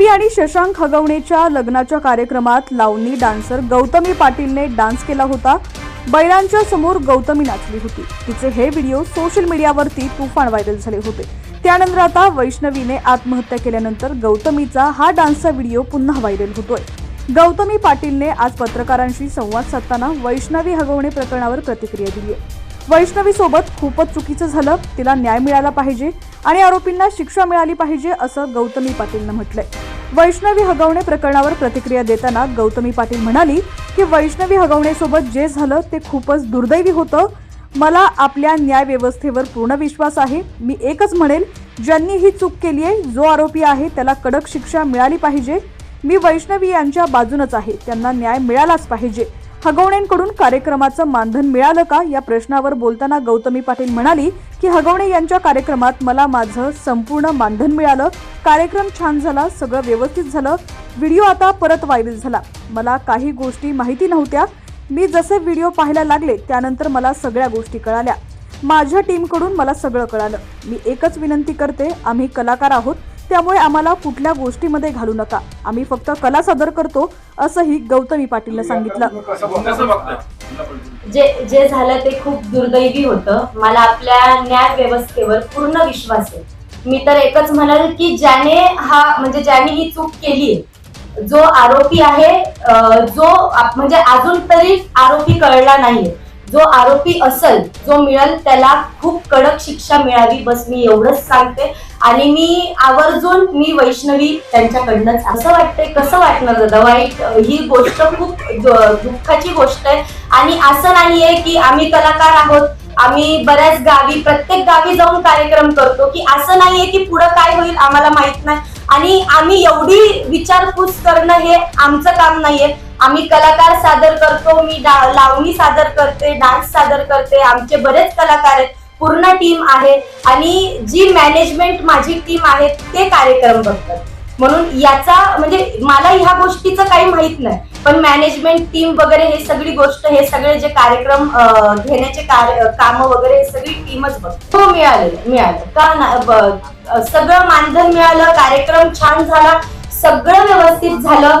रवी आणि शशांक हगवणेच्या लग्नाच्या कार्यक्रमात लावणी डान्सर गौतमी पाटीलने डान्स केला होता. बैलांच्या समोर गौतमी नाचली होती. तिचे हे व्हिडिओ सोशल मीडियावरती तुफान व्हायरल झाले होते. त्यानंतर आता वैष्णवीने आत्महत्या केल्यानंतर गौतमीचा हा डान्सचा व्हिडिओ पुन्हा व्हायरल होतोय. गौतमी पाटीलने आज पत्रकारांशी संवाद साधताना वैष्णवी हगवणे प्रकरणावर प्रतिक्रिया दिली आहे वैष्णवीसोबत खूपच चुकीचं झालं. तिला न्याय मिळाला पाहिजे आणि आरोपींना शिक्षा मिळाली पाहिजे असं गौतमी पाटीलनं म्हटलंय. वैष्णवी हगवणे प्रकरणावर प्रतिक्रिया देताना गौतमी पाटील म्हणाली की वैष्णवी हगवणेसोबत जे झालं ते खूपच दुर्दैवी होतं. मला आपल्या न्याय व्यवस्थेवर पूर्ण विश्वास आहे. मी एकच म्हणेल ज्यांनी ही चूक केली आहे जो आरोपी आहे त्याला कडक शिक्षा मिळाली पाहिजे. मी वैष्णवी यांच्या बाजूनच आहे. त्यांना न्याय मिळालाच पाहिजे. हगवणेंकडून कार्यक्रमाचं मानधन मिळालं का? या प्रश्नावर बोलताना गौतमी पाटील म्हणाली की हगवणे यांच्या कार्यक्रमात मला माझं संपूर्ण मानधन मिळालं. कार्यक्रम छान झाला सगळं व्यवस्थित झालं. व्हिडिओ आता परत व्हायरल झाला. मला काही गोष्टी माहिती नव्हत्या. मी जसे व्हिडिओ पाहायला लागले त्यानंतर मला सगळ्या गोष्टी कळाल्या. माझ्या टीमकडून मला सगळं कळालं. मी एकच विनंती करते आम्ही कलाकार आहोत. त्यामुळे आम्हाला कुठल्या गोष्टीमध्ये घालू नका. आम्ही फक्त कला सादर करतो असंही गौतमी पाटीलनं सांगितलं. जे जे झालं ते खूप दुर्दैवी होतं. मला आपल्या न्याय व्यवस्थेवर पूर्ण विश्वास आहे. मी तर एकच म्हणाल की ज्याने हा म्हणजे ज्याने ही चूक केली जो आरोपी आहे जो म्हणजे अजून तरी आरोपी कळला नाहीये. जो आरोपी असल जो मिळेल त्याला खूप कडक शिक्षा मिळावी बस मी एवढंच सांगते. आणि मी आवर्जून मी वैष्णवी त्यांच्याकडनंच असं वाटतंय कसं वाटणार दादा? वाईट ही गोष्ट खूप दुःखाची गोष्ट आहे. आणि असं नाहीये की आम्ही कलाकार आहोत आम्ही बऱ्याच गावी प्रत्येक गावी जाऊन कार्यक्रम करतो की असं नाहीये की पुढं काय होईल आम्हाला माहीत नाही. आणि आम्ही एवढी विचारपूस करणं हे आमचं काम नाहीये. आम्ही कलाकार सादर करतो मी डा- लावणी सादर करते डान्स सादर करते. आमचे बरेच कलाकार आहेत पूर्ण टीम आहे. आणि जी मॅनेजमेंट माझी टीम आहे ते कार्यक्रम बघतात. म्हणून याचा म्हणजे मला ह्या गोष्टीचं काही माहीत नाही. पण मॅनेजमेंट टीम वगैरे हे सगळी गोष्ट हे सगळे जे कार्यक्रम घेण्याचे घेण्याचे काम वगैरे हे सगळी टीमच बघ हो मिळाले मिळालं. का ना सगळं मानधन मिळालं कार्यक्रम छान झाला सगळं व्यवस्थित झालं.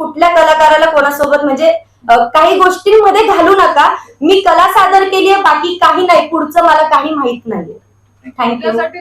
कुठल्या कलाकाराला कोणासोबत म्हणजे काही गोष्टींमध्ये घालू नका. मी कला सादर केली आहे बाकी काही नाही. पुढचं मला काही माहीत नाहीये. थँक्यू